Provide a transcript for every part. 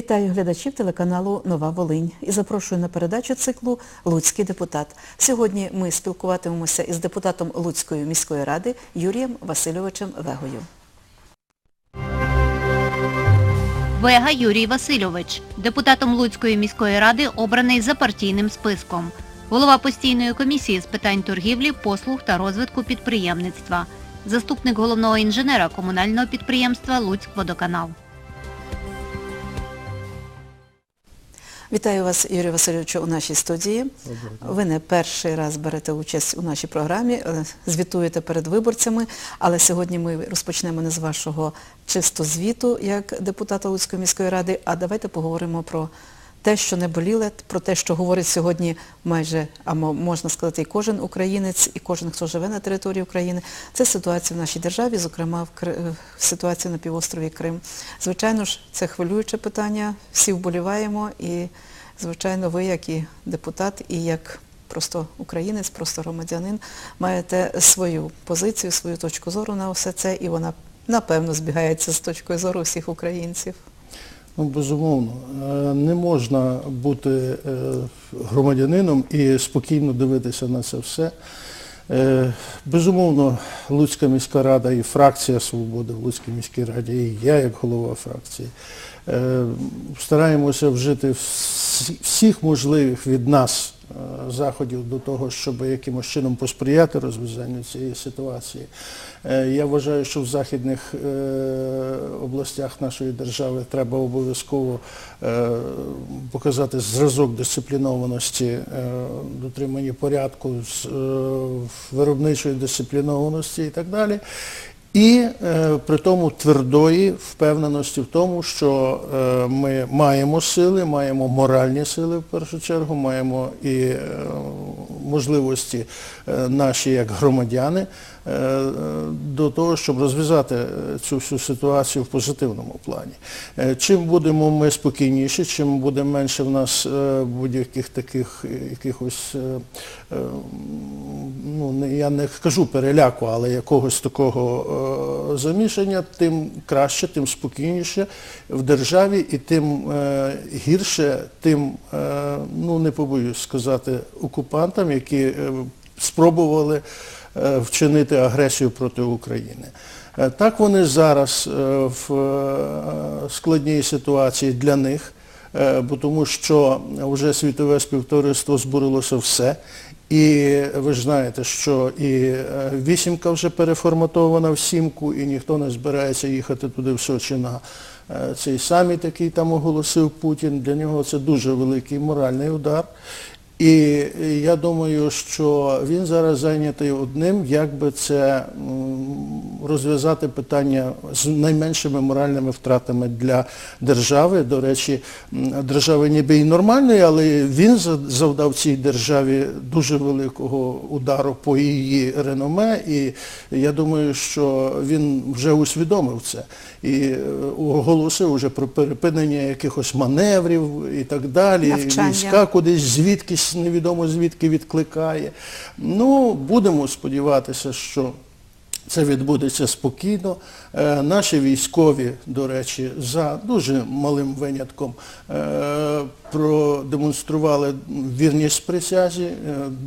Вітаю глядачів телеканалу Нова Волинь і запрошую на передачу циклу Луцький депутат. Сьогодні ми спілкуватимемося із депутатом Луцької міської ради Юрієм Васильовичем Вегою. Вега Юрій Васильович, депутатом Луцької міської ради, обраний за партійним списком. Голова постійної комісії з питань торгівлі, послуг та розвитку підприємництва. Заступник головного інженера комунального підприємства Луцькводоканал. Вітаю вас, Юрій Васильовичу, у нашій студії. Ви не перший раз берете участь у нашій програмі, е, звітуєте перед виборцями, але сьогодні ми розпочнемо не з вашого чисто звіту як депутата Луцької міської ради, а давайте поговоримо про те, що не боліле, про те, що говорить сьогодні майже, а можна сказати, і кожен українець, і кожен, хто живе на території України. Це ситуація в нашій державі, зокрема в е, ситуація на півострові Крим. Звичайно ж, це хвилююче питання, всі вболіваємо і, звичайно, ви, як і депутат, і як просто українець, просто громадянин, маєте свою позицію, свою точку зору на все це, і вона, напевно, збігається з точкою зору всіх українців. Ну, безумовно, Е, не можна бути е, громадянином і спокійно дивитися на це все. Е, Безумовно, Луцька міська рада і фракція Свободи в Луцькій міській раді, і я як голова фракції, стараємося вжити всіх можливих від нас заходів до того, щоб якимось чином посприяти розв'язанню цієї ситуації. Е, Я вважаю, що в західних е, областях нашої держави треба обов'язково е, показати зразок дисциплінованості, е, дотримання порядку, е, виробничої дисциплінованості і так далі. І е, при тому твердої впевненості в тому, що е, ми маємо сили, маємо моральні сили в першу чергу, маємо і е, можливості е, наші як громадяни е, до того, щоб розв'язати е, цю всю ситуацію в позитивному плані. Е, Чим будемо ми спокійніші, чим буде менше в нас е, будь-яких таких е, якихось, е, е, ну я не кажу переляку, але якогось такого е, замішання, тим краще, тим спокійніше в державі і тим е, гірше тим, е, ну не побоюсь сказати, окупантам, які е, спробували е, вчинити агресію проти України. Е, Так вони зараз е, в е, складній ситуації для них, е, бо тому що вже світове співтовариство збурилося все. І ви ж знаєте, що і е, вісімка вже переформатована в сімку, і ніхто не збирається їхати туди в Сочі на е, цей саміт, який там оголосив Путін. Для нього це дуже великий моральний удар. І я думаю, що він зараз зайнятий одним, як би це розв'язати питання з найменшими моральними втратами для держави. До речі, м, держава ніби і нормальної, але він завдав цій державі дуже великого удару по її реноме. І я думаю, що він вже усвідомив це і е, оголосив вже про припинення якихось маневрів і так далі. Навчання. Війська кудись звідкись невідомо звідки відкликає. Ну, будемо сподіватися, що це відбудеться спокійно. Е, наші військові, до речі, за дуже малим винятком е, продемонстрували вірність присязі, е,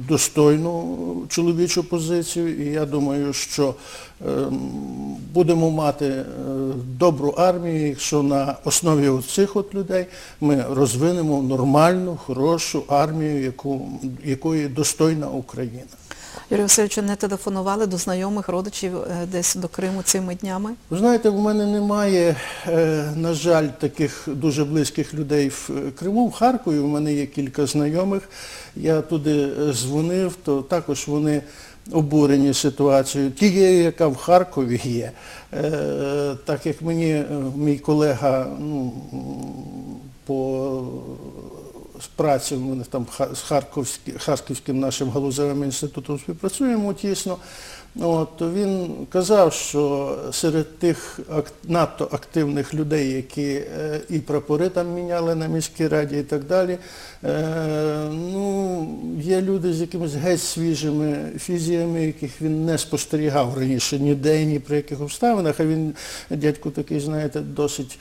достойну чоловічу позицію. І я думаю, що будемо мати добру армію, якщо на основі цих от людей ми розвинемо нормальну, хорошу армію, яку, якої достойна Україна. Юрій Васильовичу, не телефонували до знайомих, родичів е, десь до Криму цими днями? Ви знаєте, в мене немає, е, на жаль, таких дуже близьких людей в е, Криму, в Харкові. У мене є кілька знайомих. Я туди дзвонив, то також вони обурені ситуацією. Тією, яка в Харкові є. Так як мені мій колега ну, по з праці, ми там з Харківським, нашим галузевим інститутом співпрацюємо тісно. От, то він казав, що серед тих надто активних людей, які е, і прапори там міняли на міській раді і так далі, е, ну, є люди з якимись геть свіжими фізіями, яких він не спостерігав раніше ніде, ні при яких обставинах, а він, дядько такий, знаєте, досить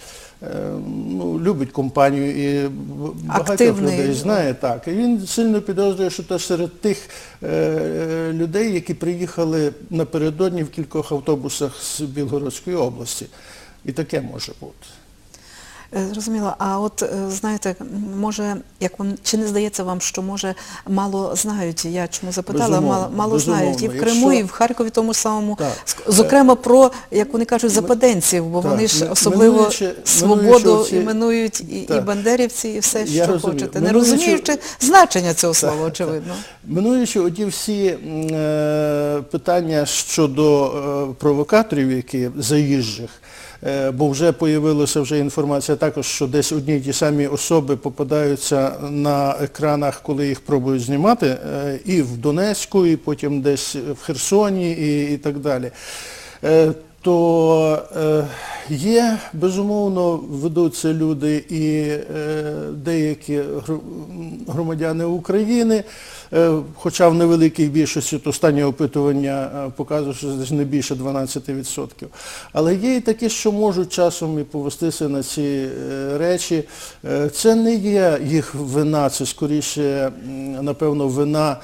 ну, любить компанію і багатьох Активний. людей знає так. І він сильно підозрює, що це серед тих е, е, людей, які приїхали напередодні в кількох автобусах з Білгородської області. І таке може бути. Е, Зрозуміло. А от е, знаєте, може, як вам чи не здається вам, що може мало знають? Я чому запитала, Безумовно, мало, мало безумовно. знають і в Криму, Якщо- і в Харкові тому самому. Так. Зокрема, про як вони кажуть, западенців, бо Так. вони ж особливо минуючи- свободу минуючи оці- іменують і, і бандерівці, і все, Я що розумію. хочете, не Минуючи- розуміючи значення цього слова, Так, очевидно. Минуючи оті всі е, питання щодо е, провокаторів, які заїжджих, бо вже появилася вже інформація також, що десь одні й ті самі особи попадаються на екранах, коли їх пробують знімати, е, і в Донецьку, і потім десь в Херсоні, і, і так далі. Е, то е, є, безумовно, ведуться люди і е, деякі громадяни України, е, хоча в невеликій більшості, то останнє опитування е, показує, що десь не більше 12%. Але є і такі, що можуть часом і повестися на ці речі. Це не є їх вина, це скоріше, напевно, вина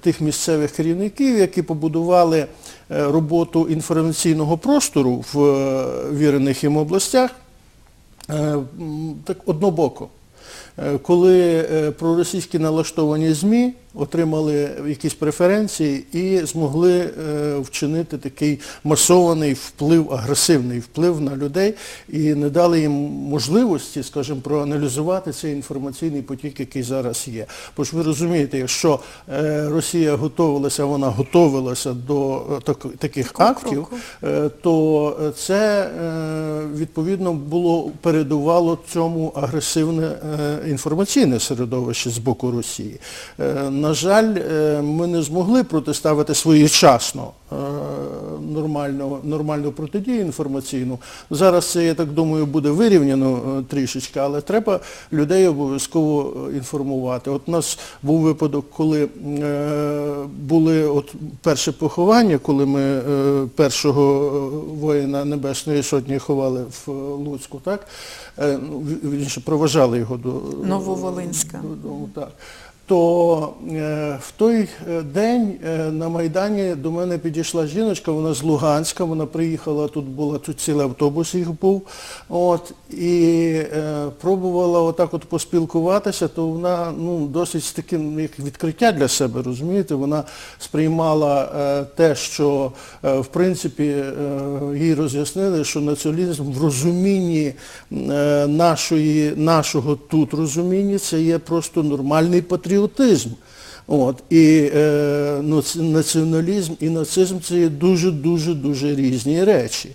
тих місцевих керівників, які побудували е, роботу інформаційного простору в е, вірених їм областях е, так однобоко. Е, Коли е, проросійські налаштовані ЗМІ отримали якісь преференції і змогли е, вчинити такий масований вплив, агресивний вплив на людей і не дали їм можливості, скажімо, проаналізувати цей інформаційний потік, який зараз є. Бо ж ви розумієте, якщо Росія готувалася, вона готувалася до таких актів, то це відповідно було передувало цьому агресивне інформаційне середовище з боку Росії. Е, На жаль, е, ми не змогли протиставити своєчасно е, нормальну, нормальну протидію інформаційну. Зараз це, я так думаю, буде вирівняно трішечки, але треба людей обов'язково інформувати. От у нас був випадок, коли були от перше поховання, коли ми першого воїна Небесної Сотні ховали в Луцьку, так? Ну, ві- Вірніше, проважали його до Нововолинська. Ну, так. То е, в той е, день е, на Майдані до мене підійшла жіночка, вона з Луганська, вона приїхала, тут була, тут цілий автобус їх був, от, і пробувала отак от поспілкуватися, то вона ну, досить таким як відкриття для себе, розумієте, вона сприймала те, що в принципі їй роз'яснили, що націоналізм в розумінні нашої, нашого тут розуміння це є просто нормальний патріотизм. patriotismo. От, і е, націоналізм і нацизм це є дуже-дуже дуже різні речі.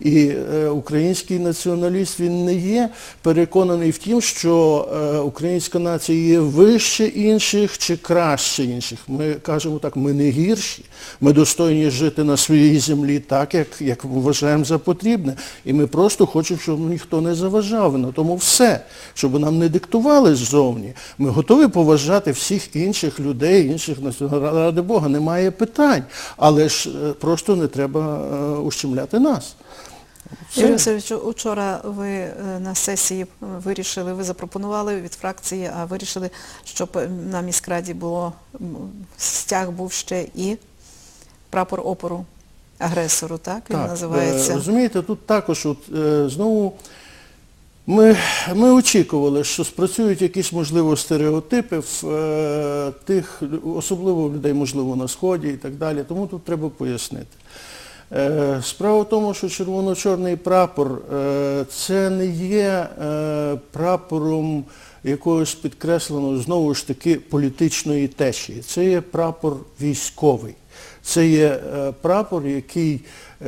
І е, український націоналіст він не є переконаний в тім, що е, українська нація є вище інших чи краще інших. Ми кажемо так, ми не гірші, ми достойні жити на своїй землі так, як, як вважаємо за потрібне. І ми просто хочемо, щоб ніхто не заважав. На тому все, щоб нам не диктували ззовні. Ми готові поважати всіх інших людей, інших національних. Ради Бога, немає питань. Але ж е, просто не треба е, ущемляти нас. Юрій Васильович, учора ви е, на сесії вирішили, ви запропонували від фракції, а вирішили, щоб на міськраді було стяг був ще і прапор опору агресору, так він Так, називається. Розумієте, тут також от, знову ми, ми очікували, що спрацюють якісь, можливо, стереотипи в е, тих, особливо людей, можливо, на Сході і так далі. Тому тут треба пояснити. Е, Справа в тому, що червоно-чорний прапор е, це не є е, прапором якогось підкресленого, знову ж таки, політичної течії. Це є прапор військовий. Це є е, прапор, який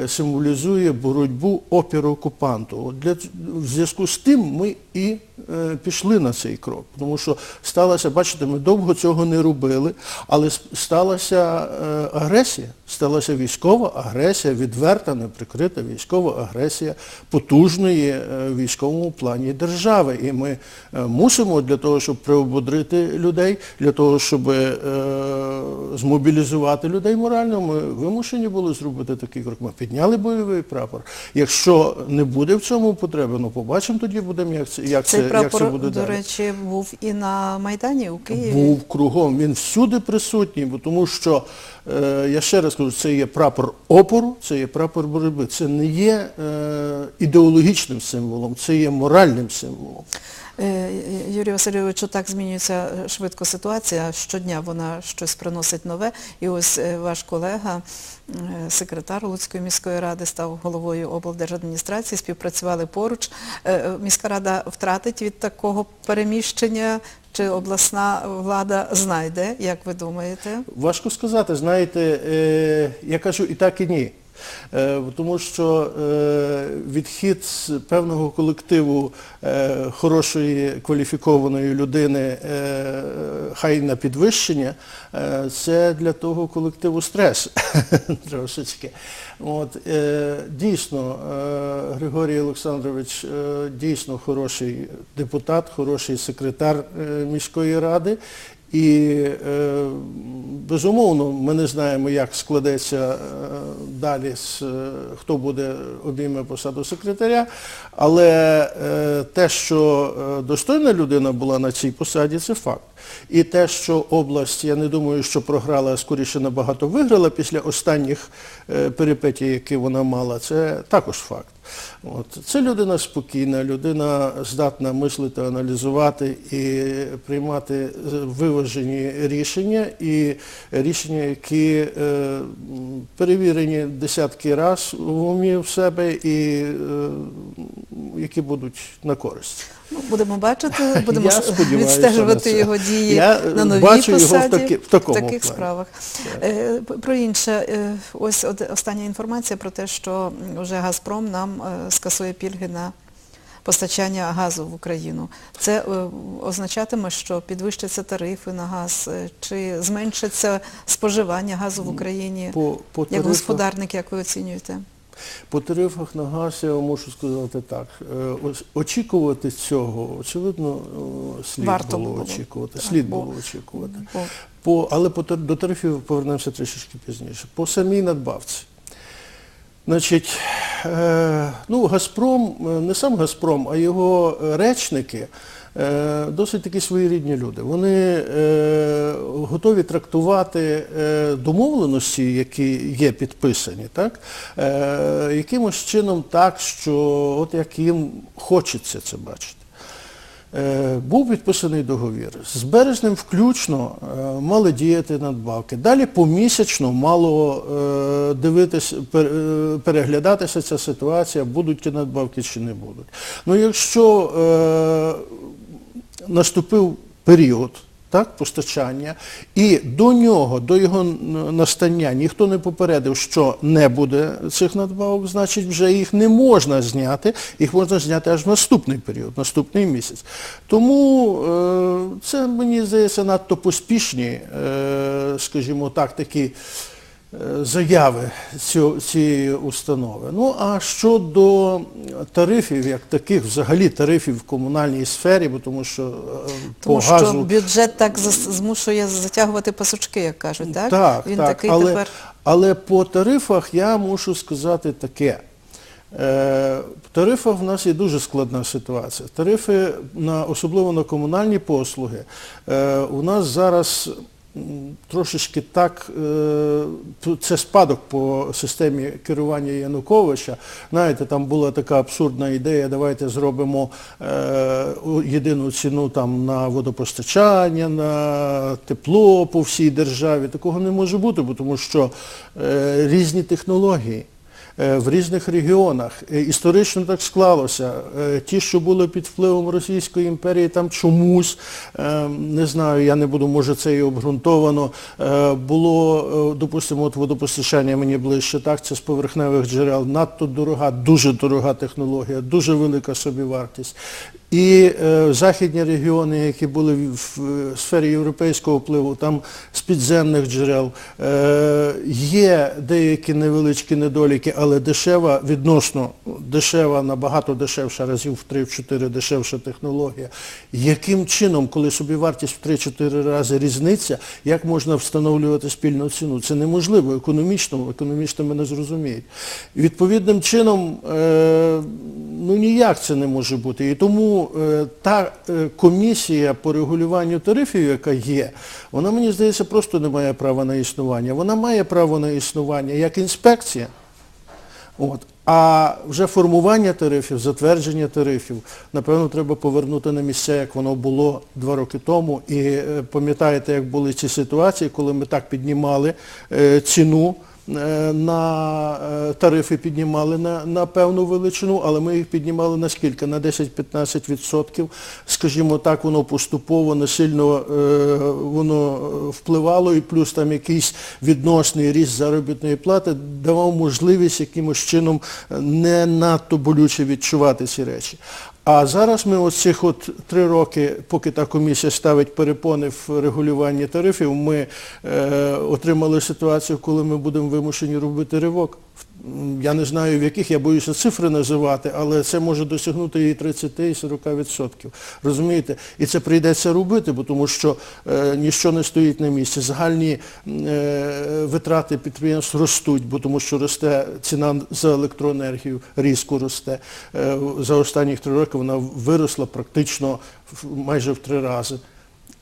символізує боротьбу опіру окупанту. Для, в зв'язку з тим ми і е, пішли на цей крок. Тому що сталося, бачите, ми довго цього не робили, але сталася е, агресія, сталася військова агресія, відверта, неприкрита військова агресія потужної е, військовому плані держави. І ми мусимо для того, щоб приободрити людей, для того, щоб змобілізувати людей морально, ми вимушені були зробити такий крок. Ми підняли бойовий прапор. Якщо не буде в цьому потреби, ну побачимо тоді будемо, як це, як Цей це, як це буде до далі. речі, був і на Майдані у Києві. Був кругом, він всюди присутній, бо тому що, е, я ще раз кажу, це є прапор опору, це є прапор боротьби. Це не є е, ідеологічним символом, це є моральним символом. Е, Юрію Васильовичу, так змінюється е, швидко ситуація. Щодня вона щось приносить нове. І ось е, ваш колега, е, секретар Луцької міської ради, став головою облдержадміністрації, співпрацювали поруч. Е, е, Міська рада втратить від такого переміщення, чи обласна влада знайде, як ви думаєте? Важко сказати, знаєте, е, я кажу і так, і ні. Е, тому що е, відхід з певного колективу е, хорошої кваліфікованої людини, хай на підвищення, це для того колективу стрес трошечки. Дійсно, Григорій Олександрович дійсно хороший депутат, хороший секретар міської ради. І е, безумовно ми не знаємо, як складеться е, далі, е, хто буде обійме посаду секретаря, але те, що достойна людина була на цій посаді, це факт. І те, що область, я не думаю, що програла, а скоріше набагато виграла після останніх е, перипетій, які вона мала, це також факт. От. Це людина спокійна, людина здатна мислити, аналізувати і приймати е, виважені рішення, і рішення, які е, перевірені десятки разів в умі в себе і е, які будуть на користь. Ну, будемо бачити, будемо відстежувати його дії Я, е, на новій бачу його в посаді, таки- в такому таких плані. справах. Е, п- Про інше, е, ось остання інформація про те, що вже Газпром нам е, скасує пільги на постачання газу в Україну. Це е, означатиме, що підвищаться тарифи на газ, е, чи зменшиться споживання газу в Україні? По, по Як тарифах- господарник, як ви оцінюєте? По тарифах на газ я вам можу сказати так. е, Очікувати цього, очевидно, е, слід Варто було було. очікувати. Так, Слід бо- було очікувати. Бо По, але по, до тарифів повернемося трішечки пізніше. По самій надбавці. Значить, е, ну, Газпром, не сам Газпром, а його речники досить такі своєрідні люди. Вони е, готові трактувати е, домовленості, які є підписані, так, е, якимось чином так, що от як їм хочеться це бачити. Е, Був підписаний договір. З березнем включно е, мали діяти надбавки. Далі помісячно мало е, е, переглядатися ця ситуація, будуть ті надбавки чи не будуть. Ну якщо е, наступив період, так, постачання, і до нього, до його настання ніхто не попередив, що не буде цих надбавок, значить вже їх не можна зняти, їх можна зняти аж в наступний період, наступний місяць. Тому е, це, мені здається, надто поспішні, е, скажімо так, такі заяви цієї установи. Ну а щодо тарифів, як таких, взагалі тарифів в комунальній сфері, бо тому що е, Тому по що газу... бюджет так змушує затягувати пасочки, як кажуть, так? Так, Він так. такий але, тепер. але по тарифах я мушу сказати таке. Е, в тарифах в нас є дуже складна ситуація. Тарифи, на, особливо на комунальні послуги, е, у нас зараз трошечки так, е, це спадок по системі керування Януковича. Знаєте, там була така абсурдна ідея, давайте зробимо е, єдину ціну там на водопостачання, на тепло по всій державі. Такого не може бути, тому що е, різні технології. Е, в різних регіонах. Е, Історично так склалося. Е, Ті, що були під впливом Російської імперії, там чомусь, не знаю, я не буду, може це і обґрунтовано, було, допустимо, от водопостачання мені ближче, так, це з поверхневих джерел, надто дорога, дуже дорога технологія, дуже велика собівартість. І е, західні регіони, які були в, в сфері європейського впливу, там з підземних джерел, е, є деякі невеличкі недоліки, але дешева, відносно дешева, набагато дешевша, разів в 3-4 дешевша технологія. Яким чином, коли собівартість в 3-4 рази різниця, як можна встановлювати спільну ціну? Це неможливо економічно, економістами не зрозуміють. Відповідним чином, е, ну ніяк це не може бути. І тому е, та е, комісія по регулюванню тарифів, яка є, вона, мені здається, просто не має права на існування. Вона має право на існування як інспекція. От. А вже формування тарифів, затвердження тарифів, напевно, треба повернути на місце, як воно було два роки тому. І е, пам'ятаєте, як були ці ситуації, коли ми так піднімали е, ціну на е, тарифи піднімали на, на певну величину, але ми їх піднімали на скільки? На 10-15%. Скажімо так, воно поступово не сильно е, воно е, впливало, і плюс там якийсь відносний ріст заробітної плати давав можливість якимось чином е, не надто болюче відчувати ці речі. А зараз ми оцих от три роки, поки та комісія ставить перепони в регулюванні тарифів, ми е, отримали ситуацію, коли ми будемо вимушені робити ривок. Я не знаю, в яких, я боюся цифри називати, але це може досягнути і 30, і 40%. Розумієте? І це прийдеться робити, бо тому що е, ніщо не стоїть на місці. Загальні е, витрати підприємств ростуть, бо тому що росте ціна за електроенергію, різко росте. Е, за останні три роки вона виросла практично майже в три рази.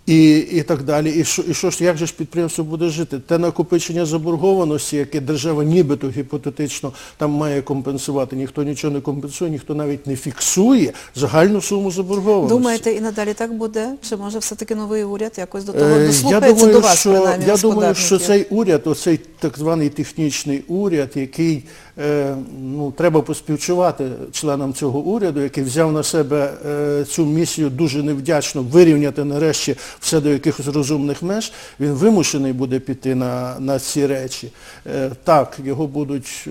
І, і так далі. І що, і що ж, як же ж підприємство буде жити? Те накопичення заборгованості, яке держава нібито гіпотетично там має компенсувати, ніхто нічого не компенсує, ніхто навіть не фіксує загальну суму заборгованості. Думаєте, і надалі так буде? Чи може все-таки новий уряд якось до того Е, дослухається до вас, що, принаймні, я думаю, що цей уряд, оцей так званий технічний уряд, який ну, треба поспівчувати членам цього уряду, який взяв на себе е, цю місію дуже невдячно вирівняти нарешті все до якихось розумних меж, він вимушений буде піти на, на ці речі. Е, так, його будуть е,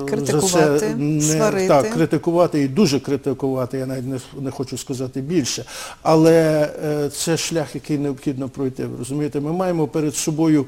за Критикувати, це не, сварити. так, критикувати і дуже критикувати, я навіть не, не хочу сказати більше. Але е, це шлях, який необхідно пройти. Ви розумієте, ми маємо перед собою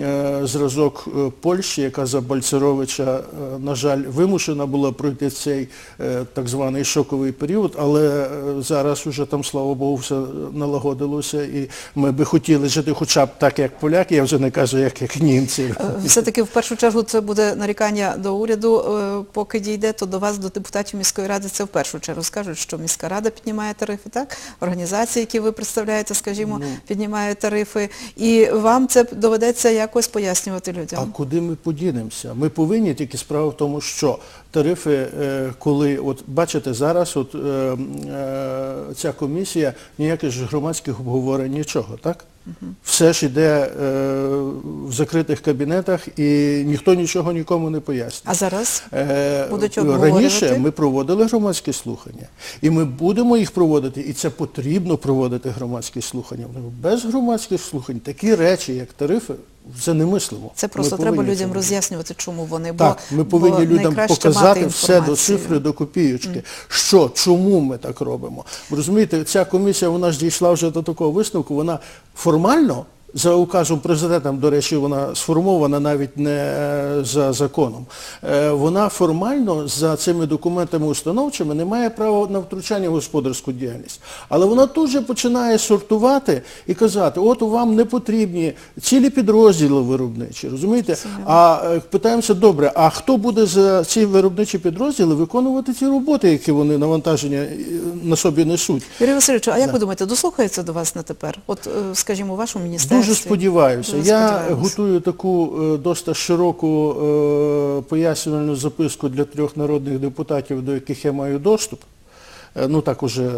е, зразок е, Польщі, яка за Бальцеровича, е, на жаль, вимушена була пройти цей е, так званий шоковий період, але е, зараз уже там, слава Богу, все налагодилося, і ми би хотіли жити хоча б так, як поляки, я вже не кажу, як, як німці. Е, Все-таки в першу чергу це буде нарікання до уряду, поки дійде, то до вас, до депутатів міської ради, це в першу чергу скажуть, що міська рада піднімає тарифи, так? Організації, які ви представляєте, скажімо, Ну. піднімають тарифи. І вам це доведеться якось пояснювати людям. А куди ми подінемося? Ми повинні тільки справа в тому, що тарифи, е, коли, от бачите, зараз от, е, е, ця комісія, ніяких ж громадських обговорень, нічого, так? Все ж іде е, в закритих кабінетах і ніхто нічого нікому не пояснює. А зараз? Е, Будуть обговорювати? Раніше ми проводили громадські слухання. І ми будемо їх проводити, і це потрібно проводити громадські слухання. Без громадських слухань такі речі, як тарифи, це немислимо. Це просто Ми треба людям роз'яснювати, чому вони, Так, бо, ми повинні бо людям показати все до цифри, до копійочки. Що, чому ми так робимо? Ви розумієте, ця комісія, вона ж дійшла вже до такого висновку, вона формально, за указом президента, до речі, вона сформована навіть не е, за законом. Е, Вона формально за цими документами установчими не має права на втручання в господарську діяльність. Але вона тут же починає сортувати і казати, от вам не потрібні цілі підрозділи виробничі, розумієте? А е, питаємося, добре, а хто буде за ці виробничі підрозділи виконувати ці роботи, які вони навантаження на собі несуть? Юрій Васильович, а як ви думаєте, дослухається до вас на тепер? От, скажімо, вашому міністерстві? Дуже сподіваюся. Я готую таку е, досить широку е, пояснювальну записку для трьох народних депутатів, до яких я маю доступ. Е, Ну так уже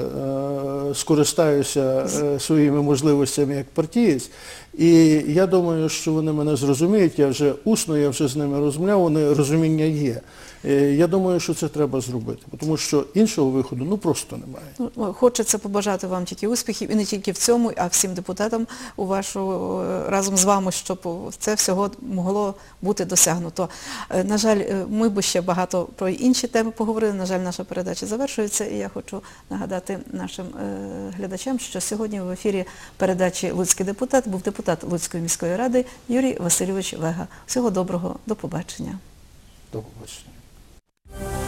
скористаюся своїми можливостями як партієць. І я думаю, що вони мене зрозуміють, я вже усно, я вже з ними розмовляв, вони розуміння є. Е, Я думаю, що це треба зробити, тому що іншого виходу ну просто немає. Ну, Хочеться побажати вам тільки успіхів і не тільки в цьому, а всім депутатам у вашу е, разом з вами, щоб це всього могло бути досягнуто. Е, На жаль, ми би ще багато про інші теми поговорили. На жаль, наша передача завершується, і я хочу нагадати нашим глядачам, що сьогодні в ефірі передачі Луцький депутат був депутат Луцької міської ради Юрій Васильович Вега. Всього доброго, до побачення. До побачення. you